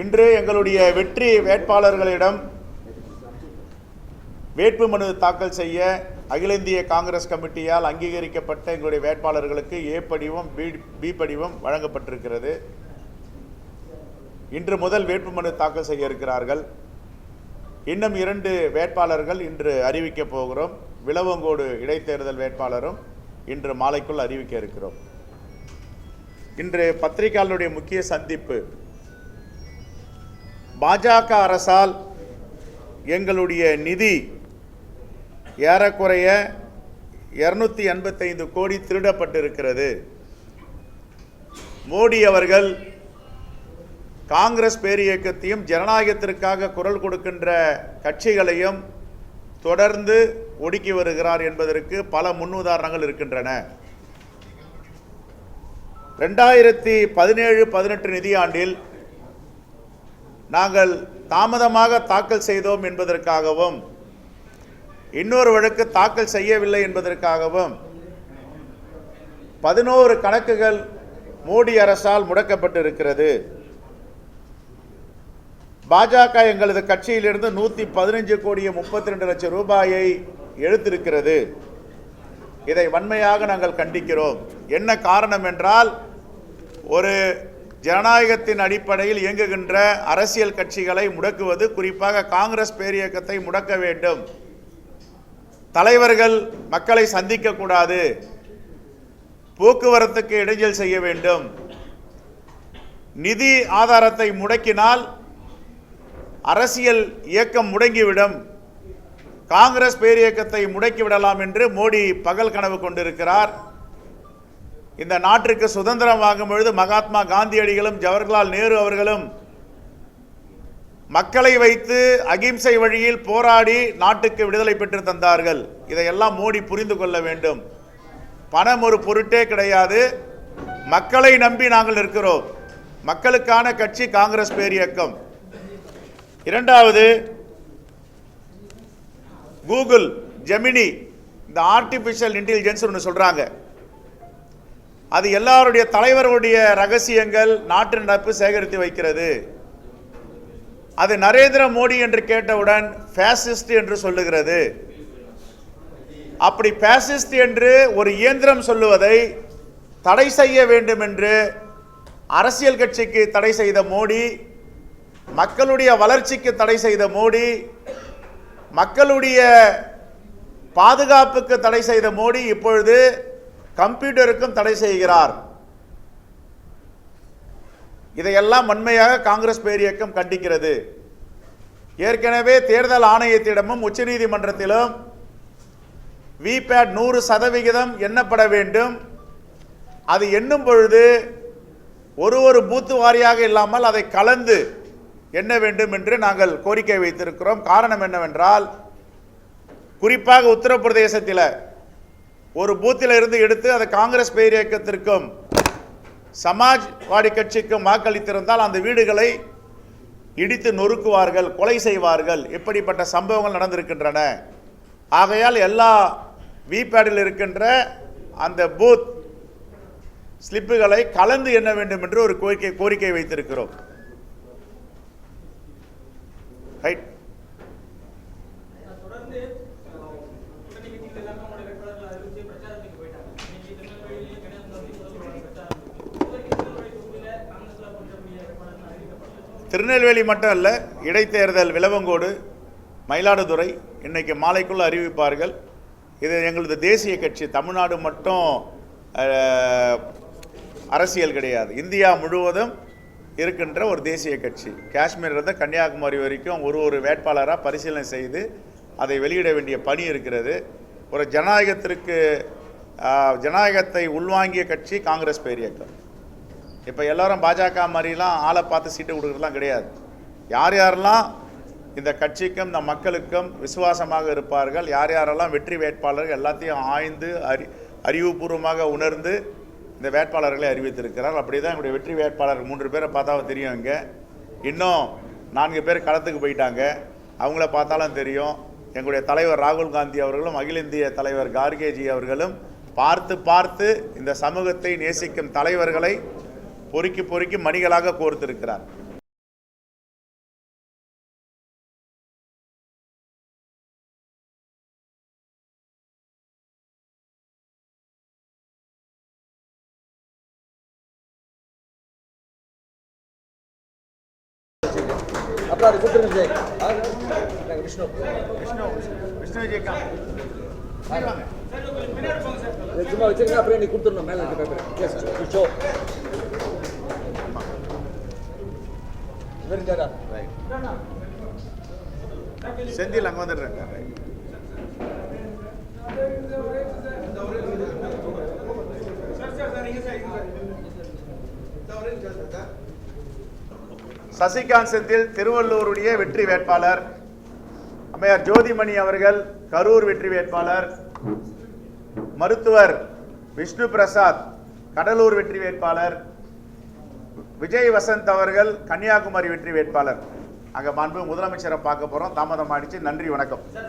இன்று எங்களுடைய வெற்றி வேட்பாளர்களிடம் வேட்புமனு தாக்கல் செய்ய அகில இந்திய காங்கிரஸ் கமிட்டியால் அங்கீகரிக்கப்பட்ட எங்களுடைய வேட்பாளர்களுக்கு ஏ படிவம் பி பி படிவம் வழங்கப்பட்டிருக்கிறது. இன்று முதல் வேட்புமனு தாக்கல் செய்ய இருக்கிறார்கள். இன்னும் இரண்டு வேட்பாளர்கள் இன்று அறிவிக்கப் போகிறோம். விளவங்கோடு இடைத்தேர்தல் வேட்பாளரும் இன்று மாலைக்குள் அறிவிக்க இருக்கிறோம். இன்று பத்திரிகையாளருடைய முக்கிய சந்திப்பு பாஜக அரசால் எங்களுடைய நிதி ஏறக்குறைய இரநூத்தி எண்பத்தைந்து கோடி திருடப்பட்டிருக்கிறது. மோடி அவர்கள் காங்கிரஸ் பேரியக்கத்தையும் ஜனநாயகத்திற்காக குரல் கொடுக்கின்ற கட்சிகளையும் தொடர்ந்து ஒடுக்கி வருகிறார் என்பதற்கு பல முன்னுதாரணங்கள் இருக்கின்றன. ரெண்டாயிரத்தி பதினேழு பதினெட்டு நிதியாண்டில் நாங்கள் தாமதமாக தாக்கல் செய்தோம் என்பதற்காகவும் இன்னொரு வழக்கு தாக்கல் செய்யவில்லை என்பதற்காகவும் பதினோரு கணக்குகள் மோடி அரசால் முடக்கப்பட்டிருக்கிறது. பாஜக எங்களது கட்சியிலிருந்து நூற்றி பதினஞ்சு கோடியே முப்பத்தி ரெண்டு லட்சம் ரூபாயை எழுத்திருக்கிறது இதை வன்மையாக நாங்கள் கண்டிக்கிறோம். என்ன காரணம் என்றால் ஒரு ஜனநாயகத்தின் அடிப்படையில் இயங்குகின்ற அரசியல் கட்சிகளை முடக்குவது குறிப்பாக காங்கிரஸ் பேரியக்கத்தை முடக்க வேண்டும். தலைவர்கள் மக்களை சந்திக்கக்கூடாது. போக்குவரத்துக்கு இடைஞ்சல் செய்ய வேண்டும். நிதி ஆதாரத்தை முடக்கினால் அரசியல் இயக்கம் முடங்கிவிடும். காங்கிரஸ் பேரியக்கத்தை முடக்கிவிடலாம் என்று மோடி பகல் கனவு கொண்டிருக்கிறார். இந்த நாட்டிற்கு சுதந்திரம் வாங்கும் பொழுது மகாத்மா காந்தியடிகளும் ஜவஹர்லால் நேரு அவர்களும் மக்களை வைத்து அகிம்சை வழியில் போராடி நாட்டுக்கு விடுதலை பெற்று தந்தார்கள். இதையெல்லாம் மோடி புரிந்து கொள்ள வேண்டும். பணம் ஒரு பொருட்டே கிடையாது. மக்களை நம்பி நாங்கள் இருக்கிறோம் மக்களுக்கான கட்சி காங்கிரஸ் பேர் இயக்கம். இரண்டாவது கூகுள் ஜெமினி இந்த ஆர்டிஃபிஷியல் இன்டெலிஜென்ஸ் ஒன்று சொல்கிறாங்க அது எல்லாருடைய தலைவருடைய ரகசியங்கள் நாட்டு நடப்பு சேகரித்து வைக்கிறது. அது நரேந்திர மோடி என்று கேட்டவுடன் ஃபேசிஸ்ட் என்று சொல்லுகிறது. அப்படி ஃபேசிஸ்ட் என்று ஒரு இயந்திரம் சொல்லுவதை தடை செய்ய வேண்டும் என்று அரசியல் கட்சிக்கு தடை செய்த மோடி மக்களுடைய வளர்ச்சிக்கு தடை செய்த மோடி மக்களுடைய பாதுகாப்புக்கு தடை செய்த மோடி இப்பொழுது கம்ப்யூட்டருக்கும் தடை செய்கிறார். இதையெல்லாம் வன்மையாக காங்கிரஸ் பேரியக்கம் கண்டிக்கிறது. ஏற்கனவே தேர்தல் ஆணையத்திடமும் உச்சநீதிமன்றத்திலும் விபேட் நூறு சதவிகிதம் எண்ணப்பட வேண்டும். அது எண்ணும் பொழுது ஒரு ஒரு பூத்து வாரியாக இல்லாமல் அதை கலந்து எண்ண வேண்டும் என்று நாங்கள் கோரிக்கை வைத்திருக்கிறோம். காரணம் என்னவென்றால் குறிப்பாக உத்தரப்பிரதேசத்தில் ஒரு பூத்தில் இருந்து எடுத்து அதை காங்கிரஸ் பேரியக்கத்திற்கும் சமாஜ்வாடி கட்சிக்கும் வாக்களித்திருந்தால் அந்த வீடுகளை இடித்து நொறுக்குவார்கள் கொலை செய்வார்கள். இப்படிப்பட்ட சம்பவங்கள் நடந்திருக்கின்றன. ஆகையால் எல்லா விபேடில் இருக்கின்ற அந்த பூத் ஸ்லிப்புகளை கலந்து எண்ண வேண்டும் என்று ஒரு கோரிக்கை கோரிக்கை வைத்திருக்கிறோம். ரைட் திருநெல்வேலி மட்டும் அல்ல இடைத்தேர்தல் விளவங்கோடு மயிலாடுதுறை இன்னைக்கு மாலைக்குள்ளே அறிவிப்பார்கள். இது எங்களது தேசிய கட்சி தமிழ்நாடு மட்டும் அரசியல் கிடையாது. இந்தியா முழுவதும் இருக்கின்ற ஒரு தேசிய கட்சி. காஷ்மீர்லேருந்து கன்னியாகுமரி வரைக்கும் ஒரு ஒரு வேட்பாளராக பரிசீலனை செய்து அதை வெளியிட வேண்டிய பணி இருக்கிறது. ஒரு ஜனநாயகத்திற்கு ஜனநாயகத்தை உள்வாங்கிய கட்சி காங்கிரஸ் பேரியக்கம். இப்போ எல்லாரும் பாஜக மாதிரிலாம் ஆளை பார்த்து சீட்டு கொடுக்குறதுலாம் கிடையாது. யார் யாரெல்லாம் இந்த கட்சிக்கும் இந்த மக்களுக்கும் விசுவாசமாக இருப்பார்கள் யார் யாரெல்லாம் வெற்றி வேட்பாளர்கள் எல்லாத்தையும் ஆய்ந்து அறி அறிவுபூர்வமாக உணர்ந்து இந்த வேட்பாளர்களை அறிவித்திருக்கிறார் அப்படி தான் எங்களுடைய வெற்றி வேட்பாளர் மூன்று பேரை பார்த்தா தெரியும் இங்கே. இன்னும் நான்கு பேர் களத்துக்கு போயிட்டாங்க. அவங்கள பார்த்தாலும் தெரியும். எங்களுடைய தலைவர் ராகுல் காந்தி அவர்களும் அகில இந்திய தலைவர் கார்கேஜி அவர்களும் பார்த்து பார்த்து இந்த சமூகத்தை நேசிக்கும் தலைவர்களை பொறுக்கி பொறுக்கி மணிகளாக கோர்த்திருக்கிறார். அப்புறம் கூப்பிடுங்க ஜெய் விஷ்ணு. விஷ்ணு விஷ்ணு சும்மா வச்சிருங்க அப்புறம் நீ கொடுத்துடணும் மேலே பேப்பர். ஜஸ்ட் ஷோ சரிங்க செந்தில் அங்கே வந்துடுறேன் சசிகாந்த் செந்தில் திருவள்ளூருடைய வெற்றி வேட்பாளர். அம்மையார் ஜோதிமணி அவர்கள் கரூர் வெற்றி வேட்பாளர். மருத்துவர் விஷ்ணு பிரசாத் கடலூர் வெற்றி வேட்பாளர். விஜய் வசந்த் அவர்கள் கன்னியாகுமரி வெற்றி வேட்பாளர். அங்கே மாண்பு முதலமைச்சரை பார்க்க போகிறோம் தாமதம் ஆயிடுச்சு நன்றி வணக்கம்.